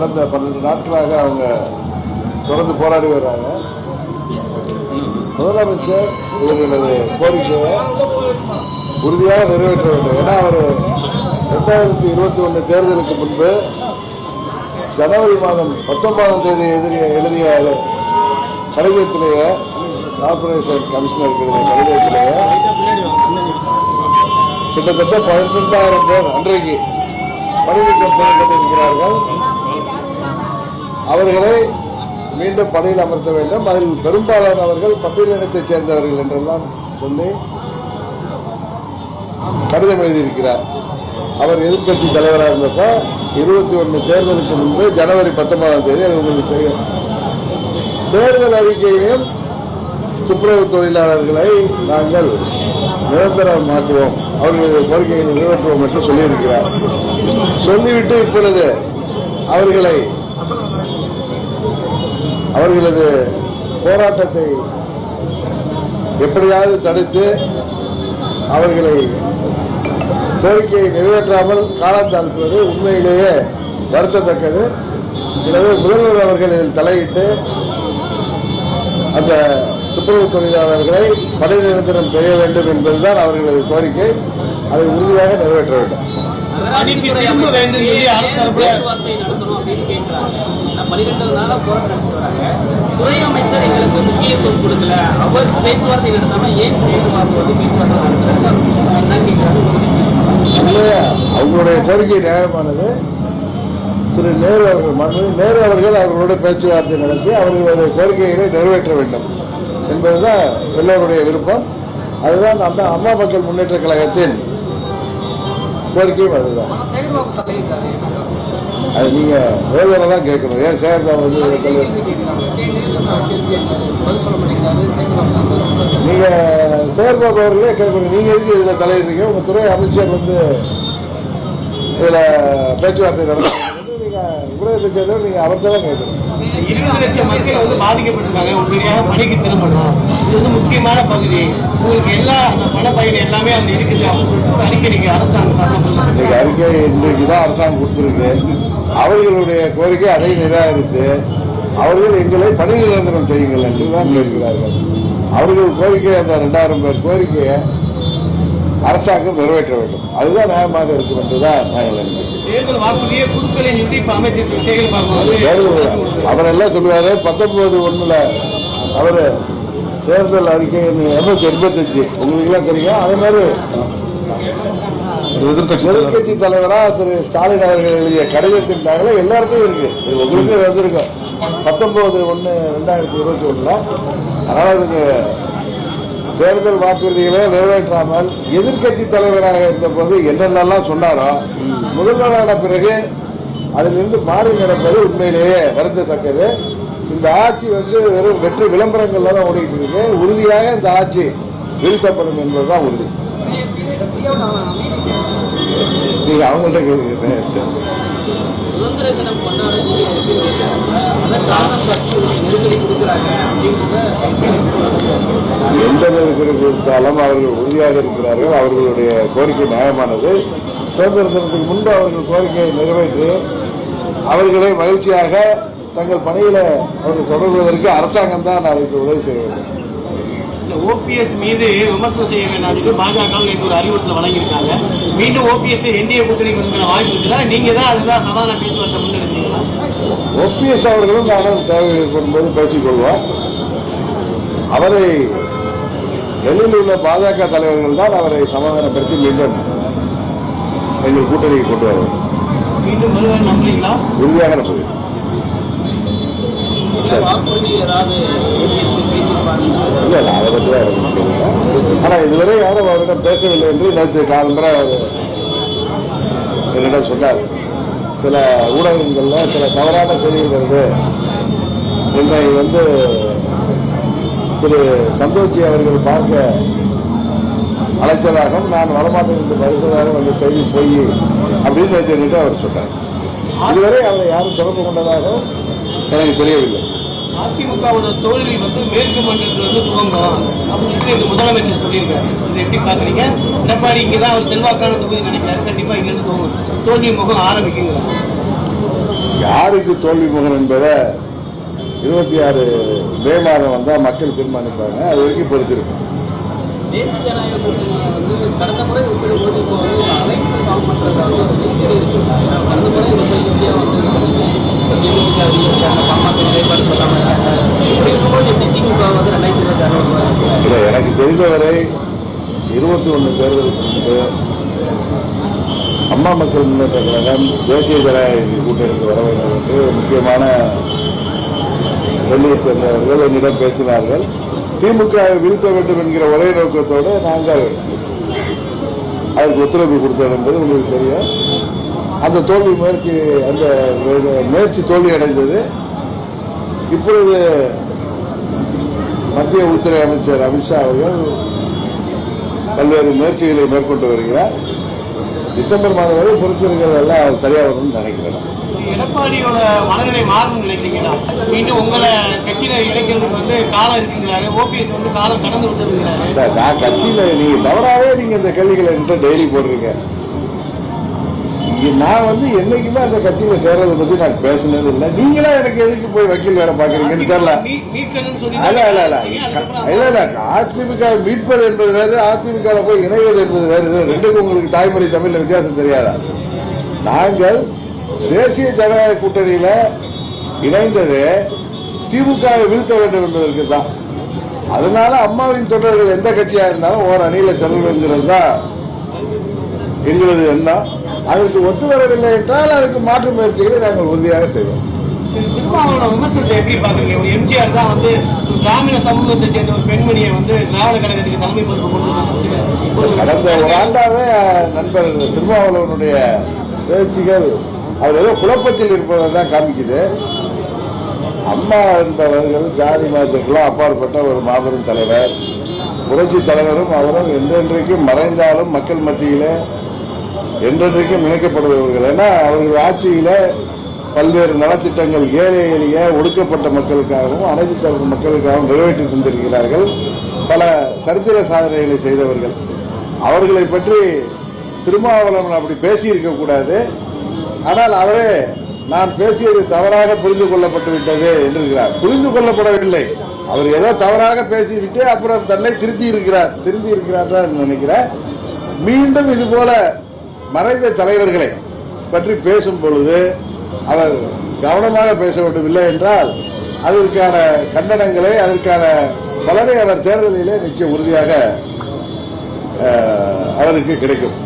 கடந்த பன்னெண்டு நாட்களாக அவங்க தொடர்ந்து போராடி வர்றாங்க. முதலமைச்சர் இவர்களது கோரிக்கையை உறுதியாக நிறைவேற்ற வேண்டும். ஏன்னா அவர் ரெண்டாயிரத்தி இருபத்தி ஒன்று தேர்தலுக்கு முன்பு ஜனவரி மாதம் பத்தொன்பதாம் தேதி எதிரிய எழுதிய கடிதத்திலேயே கார்பரேஷன் கமிஷனருக்கு எழுதிய கடிதத்திலேயே கிட்டத்தட்ட பதினெட்டாயிரம் பேர் அன்றைக்கு பதவி இருக்கிறார்கள் அவர்களை மீண்டும் பணியில் அமர்த்த வேண்டும். அதில் பெரும்பாலானவர்கள் பட்டியலினத்தைச் சேர்ந்தவர்கள் என்றெல்லாம் சொல்லி கடிதம் எழுதியிருக்கிறார். அவர் எதிர்கட்சி தலைவராக இருந்தப்ப இருபத்தி ஒன்று தேர்தலுக்கு முன்பு ஜனவரி பத்தொன்பதாம் தேதி அது உங்களுக்கு தெரியும். தேர்தல் அறிக்கையிலும் துப்புரவு தொழிலாளர்களை நாங்கள் நிரந்தரமாக்குவோம் அவர்களது கோரிக்கையை நிறைவேற்றுவோம் என்று சொல்லியிருக்கிறார். சொல்லிவிட்டு இப்பொழுது அவர்களை அவர்களது போராட்டத்தை எப்படியாவது தடுத்து அவர்களை கோரிக்கையை நிறைவேற்றாமல் காலம் தாழ்த்துவது உண்மையிலேயே வருத்தத்தக்கது. எனவே முதல்வர் அவர்கள் இதில் தலையிட்டு அந்த துப்புரவு தொழிலாளர்களை பணி நிரந்தரம் செய்ய வேண்டும் என்பதுதான் அவர்களது கோரிக்கை. அதை உறுதியாக நிறைவேற்ற வேண்டும். பணிக்கு திரும்ப வேண்டும் சொல்லி அரசு போராட்டம் வராங்க. துறை அமைச்சர் எங்களுக்கு முக்கியத்துவம் கொடுக்கல. அவர் பேச்சுவார்த்தை நடத்தாம ஏன் சேகுமார் வந்து பேச்சுவார்த்தை நடத்துறாரு? அவங்களுடைய கோரிக்கை நியாயமானது. திரு நேரு அவர்கள் மனு நேரு அவர்கள் அவர்களோட பேச்சுவார்த்தை நடத்தி அவர்களுடைய கோரிக்கைகளை நிறைவேற்ற வேண்டும் என்பதுதான் எல்லோருடைய விருப்பம். அதுதான் அந்த அம்மா மக்கள் முன்னேற்ற கழகத்தின் கோரிக்கையும் அதுதான். அது நீங்க வேதனை தான் கேட்கணும். ஏன் சேகர்பாபு வந்து மாட்டேங்கிறாரு. சேகர்பாபு அவர்களே கேட்கணும். நீங்க எதுக்கு இதுல தலையிடுறீங்க? உங்க துறை அமைச்சர் வந்து இதுல பேச்சுவார்த்தை நடத்தணும் நீங்க ஊடகத்தை சேர்ந்தவர் நீங்க அவர்கிட்ட தான் கேட்கணும். இருபது லட்சம் மக்கள் வந்து பாதிக்கப்பட்டிருக்காங்க. உடனடியாக பணிக்கு திரும்பணும். இது வந்து முக்கியமான பகுதி. உங்களுக்கு எல்லா அந்த பண எல்லாமே அங்க இருக்குது அப்படின்னு சொல்லிட்டு ஒரு அறிக்கை அரசாங்கம் சார்பில் இன்னைக்கு அறிக்கை இன்றைக்கு தான் அரசாங்கம் கொடுத்துருக்கு. அவர்களுடைய கோரிக்கை அதை நிராகரித்து அவர்கள் எங்களை பணி நிரந்தரம் செய்யுங்கள் என்று தான் கேட்கிறார்கள். அவர்கள் கோரிக்கை அந்த ரெண்டாயிரம் பேர் கோரிக்கையை அரசாங்கம் நிறைவேற்ற வேண்டும். அதுதான் நியாயமாக இருக்கும் என்றுதான் நாங்கள் நினைக்கிறோம் தேர்தல் வாக்குறுதியே குடுக்கலைன்னு சொல்லி இப்ப அமைச்சர் திரு சேகர் பாபு வந்து அவர் எல்லாம் சொல்லுவாரு? பத்தொன்பது ஒண்ணுல அவரு தேர்தல் அறிக்கை எண்பத்தி எண்பத்தஞ்சு. உங்களுக்கு எல்லாம் தெரியும். அதே மாதிரி எதிர்கட்சி தலைவரா திரு ஸ்டாலின் அவர்கள் எழுதிய கடிதத்தின் தகவலை எல்லாருக்கும் இருக்கு. இது உங்களுக்கு வந்திருக்கும். பத்தொன்பது ஒண்ணு ரெண்டாயிரத்தி இருபத்தி ஒண்ணுல. அதனால இவங்க தேர்தல் வாக்குறுதிகளை நிறைவேற்றாமல் எதிர்க்கட்சி தலைவராக இருந்தபோது என்னென்னலாம் சொன்னாரோ முதல்வரான பிறகு அதிலிருந்து மாறி நடப்பது உண்மையிலேயே வருந்தத்தக்கது இந்த ஆட்சி வந்து வெறும் வெற்றி விளம்பரங்கள்ல தான் ஓடிட்டு இருக்கு. உறுதியாக இந்த ஆட்சி வீழ்த்தப்படும் என்பதுதான் உறுதி. நீங்க அவங்கள்ட்ட கேட்குறீங்க சுதந்திர தினம் நெருக்கடி கொடுக்குறாங்க எந்த நெருக்கடி கொடுத்தாலும் அவர்கள் உறுதியாக இருக்கிறார்கள். அவர்களுடைய கோரிக்கை நியாயமானது. சுதந்திர தினத்துக்கு முன்பு அவர்கள் கோரிக்கையை நிறைவேற்றி அவர்களை மகிழ்ச்சியாக தங்கள் பணியில அவர்கள் தொடர்வதற்கு அரசாங்கம் தான் அதற்கு உதவி செய்ய வேண்டும். ஓபிஎஸ் மீது விமர்சனம் செய்ய வேண்டாம் சொல்லி பாஜக நேற்று ஒரு அறிவுறுத்தல் வழங்கியிருக்காங்க. மீண்டும் ஓபிஎஸ் என்டிஏ கூட்டணி கொடுக்கிற வாய்ப்பு இருக்குதா? நீங்க தான் அதுதான் சமாதான பேச்சுவார்த்தை முன்னெடுத்தீங்களா? ஓபிஎஸ் அவர்களும் நானும் தேவை ஏற்படும்போது பேசிக்கொள்வோம் அவரை டெல்லியில் உள்ள பாஜக தலைவர்கள் தான் அவரை சமாதானப்படுத்தி மீண்டும் எங்கள் கூட்டணிக்கு கொண்டு வர வேண்டும் மீண்டும் வருவார் நம்புறீங்களா? உறுதியாக நம்புகிறேன். இல்லை இல்லை அதை பற்றி தான் ஆனால் இதுவரை யாரும் அவரிடம் பேசவில்லை என்று நேற்று காலம்பரை அவர் என்னிடம் சொன்னார். சில ஊடகங்களில் சில தவறான செய்திகள் வருது என்னை வந்து திரு சந்தோஷி அவர்கள் பார்க்க அழைத்ததாகவும் நான் வரமாட்டேன் என்று மறுத்ததாகவும் அந்த செய்தி போய் அப்படின்னு நேற்று அவர் சொன்னார். இதுவரை அவரை யாரும் தொடர்பு கொண்டதாகவும் எனக்கு தெரியவில்லை. அதிமுகவோட தோல்வி வந்து மேற்கு மண்டலத்தில் வந்து துவங்கும். அப்படின்னு சொல்லி இந்த முதலமைச்சர் சொல்லியிருக்காரு. இதை எப்படி பாக்குறீங்க எடப்பாடி இங்கே தான் அவர் செல்வாக்கான தொகுதி நினைக்கிறாரு. கண்டிப்பா இங்கிருந்து துவங்கும் தோல்வி முகம் ஆரம்பிக்குங்க யாருக்கு தோல்வி முகம் என்பதை இருபத்தி ஆறு மே மாதம் வந்தால் மக்கள் தீர்மானிப்பாங்க. அது வரைக்கும் பொறுத்திருக்கும். தேசிய ஜனநாயக கூட்டணி வந்து கடந்த முறை ஒப்பிடும்போது இப்போ வந்து ஒரு அலைன்ஸ் ஃபார்ம் பண்ணுறதுக்காக ஒரு நெருக்கடி இருக்கு ஏன்னா கடந்த முறை ரொம்ப ஈஸியாக வந்து தேமுதிக அறிவிச்சாங்க பாமக நிலைப்பாடு சொல்லாமல் இப்படி இருக்கும்போது எப்படி திமுக வந்து ரெண்டாயிரத்தி இருபத்தி ஆறு இல்லை எனக்கு தெரிந்தவரை இருபத்தி ஒன்று தேர்தலுக்கு முன்பு அம்மா மக்கள் முன்னேற்ற கழகம் தேசிய ஜனநாயக கூட்டணிக்கு வர வேண்டும் என்று முக்கியமான டெல்லியை சேர்ந்தவர்கள் என்னிடம் பேசினார்கள். திமுக வீழ்த்த வேண்டும் என்கிற ஒரே நோக்கத்தோடு நாங்கள் அதற்கு ஒத்துழைப்பு கொடுத்தோம் என்பது உங்களுக்கு தெரியும். அந்த தோல்வி முயற்சி அந்த முயற்சி தோல்வி அடைந்தது. இப்பொழுது மத்திய உள்துறை அமைச்சர் அமித்ஷா அவர்கள் பல்வேறு முயற்சிகளை மேற்கொண்டு வருகிறார். டிசம்பர் மாதம் வரை பொறுத்திருக்கிறது எல்லாம் சரியா வரும்னு நினைக்கிறேன். எடப்பாடியோட மனநிலை மாறணும்னு நினைக்கிறீங்களா? மீண்டும் உங்களை கட்சியில இணைக்கிறதுக்கு வந்து காலம் இருக்குங்கிறாரு. ஓபிஎஸ் வந்து காலம் கடந்து விட்டுருக்கிறாரு சார் நான் கட்சியில நீங்க தவறாவே நீங்க இந்த கேள்விகளை என்கிட்ட டெய்லி போடுறீங்க நான் வந்து என்னைக்குமே அந்த கட்சியில சேர்றதை பத்தி நான் பேசினது இல்லை. நீங்களா எனக்கு எதுக்கு போய் வக்கீல் வேலை பாக்குறீங்கன்னு தெரியல. இல்ல இல்ல இல்ல இல்ல இல்ல. அதிமுக மீட்பது என்பது வேறு அதிமுக போய் இணைவது என்பது வேறு. ரெண்டுக்கும் உங்களுக்கு தாய்மொழி தமிழ்ல வித்தியாசம் தெரியாதா? நாங்கள் தேசிய ஜனநாயக கூட்டணியில இணைந்தது திமுக வை வீழ்த்த வேண்டும் என்பதற்கு தான். அதனால அம்மாவின் தொண்டர்கள் எந்த கட்சியா இருந்தாலும் ஓர் அணியில செல்வங்கிறது தான் எங்களது எண்ணம் அதற்கு ஒத்து வரவில்லை என்றால் அதுக்கு மாற்று முயற்சிகளை நாங்கள் உறுதியாக செய்வோம். சரி, திருமாவளவனோட விமர்சனத்தை எப்படி பாக்குறீங்க எம்ஜிஆர் தான் வந்து கிராமீண சமூகத்தை சேர்ந்த ஒரு பெண்மணியை வந்து திராவிட கழகத்துக்கு தலைமை பொறுப்பு கொண்டு வந்து சொல்லிட்டு ஒரு கடந்த ஒரு ஆண்டாவே நண்பர் திருமாவளவனுடைய பேச்சுகள் அவர் ஏதோ குழப்பத்தில் இருப்பதை தான் காமிக்குது. அம்மா என்பவர்கள் ஜாதி மதத்திற்கெல்லாம் அப்பாற்பட்ட ஒரு மாபெரும் தலைவர். புரட்சி தலைவரும் அவரும் என்றென்றைக்கும் மறைந்தாலும் மக்கள் மத்தியிலே என்றென்றைக்கும் இணைக்கப்படுபவர்கள். ஏன்னா அவர்கள் ஆட்சியில் பல்வேறு நலத்திட்டங்கள் ஏழை எளிய ஒடுக்கப்பட்ட மக்களுக்காகவும் அனைத்து தரப்பு மக்களுக்காகவும் நிறைவேற்றி தந்திருக்கிறார்கள் பல சரித்திர சாதனைகளை செய்தவர்கள். அவர்களை பற்றி திருமாவளவன் அப்படி பேசியிருக்க கூடாது. ஆனால் அவரே நான் பேசியது தவறாக புரிந்து கொள்ளப்பட்டு விட்டது என்றிருக்கிறார். புரிந்து கொள்ளப்படவில்லை. அவர் ஏதோ தவறாக பேசிவிட்டு அப்புறம் தன்னை திருத்தி இருக்கிறார் திருத்தி இருக்கிறார் தான் நினைக்கிறேன். மீண்டும் இது போல மறைந்த தலைவர்களை பற்றி பேசும் பொழுது அவர் கவனமாக பேச வேண்டும் இல்லை என்றால் அதற்கான கண்டனங்களை அதற்கான பலனை அவர் தேர்தலிலே நிச்சயம் உறுதியாக அவருக்கு கிடைக்கும்.